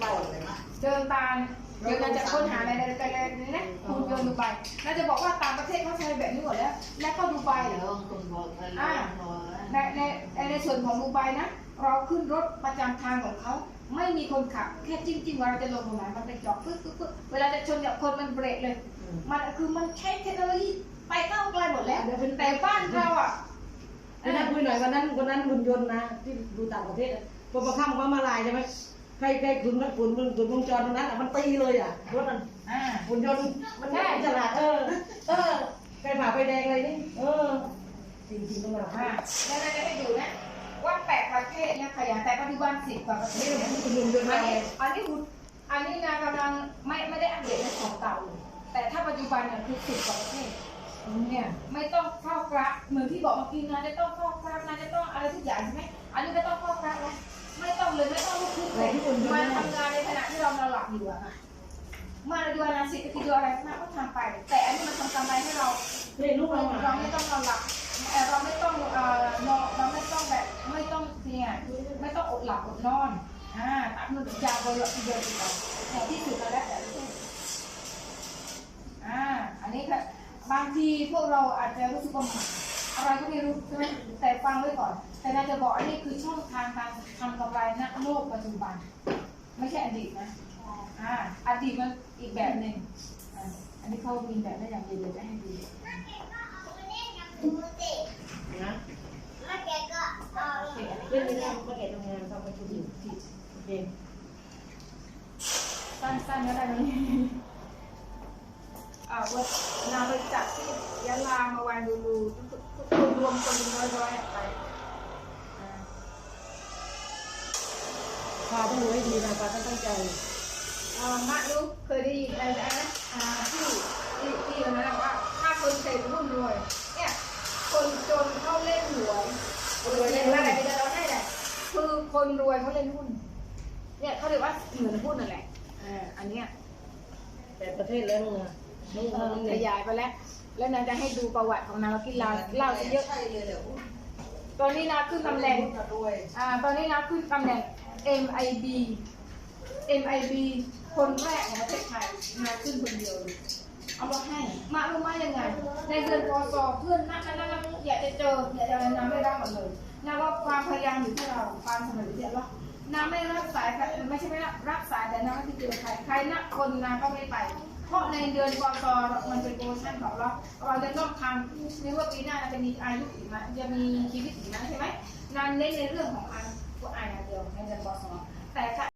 ไปเลยนะเดินตามเดี๋ยวเราจะค้นหาในในในในนะคุณโยนดูไปเราจะบอกว่าต่างประเทศเขาใช้แบบนี้หมดแล้ว และก็ดูไบเดี๋ยวคนบอกไปเลยพอในในในส่วนของดูไบนะ เราขึ้นรถประจำทางของเขาไม่มีคนขับแค่จิ้มจิ้มว่าเราจะลงตรงไหนมันเป็นจอดปึ๊บปึ๊บปึ๊บเวลาจะชนกับคนมันเบรกเลย มันคือมันใช้เทคโนโลยีไปก้าวไกลหมดแล้วแต่บ้านเราอะไอ้นั่นคุยหน่อยวันนั้นวันนั้นหุ่นยนต์นะที่ดูต่างประเทศอะพอประคับว่ามาลายใช่ไหม ใครใครขุนขุนขุนขุนวงจรตรงนั้นอะมันตีเลยอะรถมันอ่าหุ่นยนต์มันไม่ฉลาดเออเออใครผ่าไฟแดงอะไรนี่เออจริงๆต้องมาอ่าแล้วเราจะให้ดูนะว่าแปดประเทศเนี่ยขยันแต่ปัจจุบันสิบกว่าประเทนี่ศมัเนี่ยนหุ่นยนต์อันมานี้อันนี้คุณอันนี้นากำลังไม่ไม่ได้อัปเดตในของเก่าแต่ถ้าปัจจุบันเนี่ยคือสิบกว่าประเทศเนี่ยไม่ต้องเข้ากราฟเหมือนที่บอกเมื่อกี้นะจะต้องเข้ากราฟนะจะต้องอะไรทุกอย่างใช่ไหม องลุกขึ้นเลยมันทำงานในขณะที่เรานอนหลับอยู่อะค่ะมาดูอนาสิบนาทีดูอะไรมาก็ทำไป แต่อันนี้มันทำกำไรให้เรานี่ลูกเราเราไม่ต้องนอนหลับเราไม่ต้องเอ่อนอนเราไม่ต้องแบบไม่ต้องเนี่ยไม่ต้องอดหลับอดนอนอ่าตัดมันยาวไปเลยเดียวดีกว่าแต่ที่สุดแล้วแต่ละเช่นอ่าอันนี้ค่ะบางทีพวกเราอาจจะรู้สึกว่าอะไรก็ไม่รู้ใช่ไหม ฟังไว้ก่อน แต่น่าจะบอกอันนี้คือช่องทางการทำกำไรณโลกปัจจุบัน ไม่ใช่อดีตนะอ่าอดีตมันอีกแบบหนึ่งอ่าอันนี้เขามีแบบได้อย่างดีเลยจะให้ดูนะเรื่องนี้เราก็เก็บทำงานทำไปทุกสิ่งที่โอเคสั้นๆก็ได้ไหมอ่าวันนาไปจัดที่ยะลามาวางดูดูทุกทุกคนรวมคนร้อยๆ พาต้องรู้ให้ดีนะพาต้องตั้งใจอ่ามะรู้เคยได้ยินอะไรนะอ่าที่ที่ที่วันนั้นว่าถ้าคนเสพหุ้นรวยเนี่ยคนจนเขาเล่นหวยรวยเล่นอะไรจะเราได้แหละคือคนรวยเขาเล่นหุ้น เนี่ยเขาเรียกว่าเหมือนหุ้นนั่นแหละเอออันเนี้ยแต่ประเทศแล้วมึงอะมึงเอเอาอเงิขนยายไปแล้ว แล้วนางจะให้ดูประวัติของนางกินลาเล่าจะเยอะ ใช่เลยเดี๋ยวตอนนี้นางขึ้นตำแหน่งด้วย อ่า ตอนนี้นางขึ้นตำแหน่ง MIB MIB คนแรกของประเทศไทยนางขึ้นคนเดียวเลยเอามาให้ มารู้มายังไง ในเดือนกศเพื่อนนักนักนักอยากจะเจออยากจะอะไรนางไม่รับหมดเลยนางว่าความพยายามอยู่ที่เราความสมัครเดียวว่านางไม่รับสายไม่ใช่ไม่รับรับสายแต่นางไม่ติดเจอใครใครนักคนนางก็ไม่ไป เพราะในเดือนกศมันเป็นโปรโมชั่นของเราเราจะต้องทำไม่ว่าปีหน้าเราจะมีอายุอีกไหมจะมีชีวิตอีกไหมใช่ไหมนางเน้นในเรื่องของอา ยุอายุเดียวในเดือนกศแต่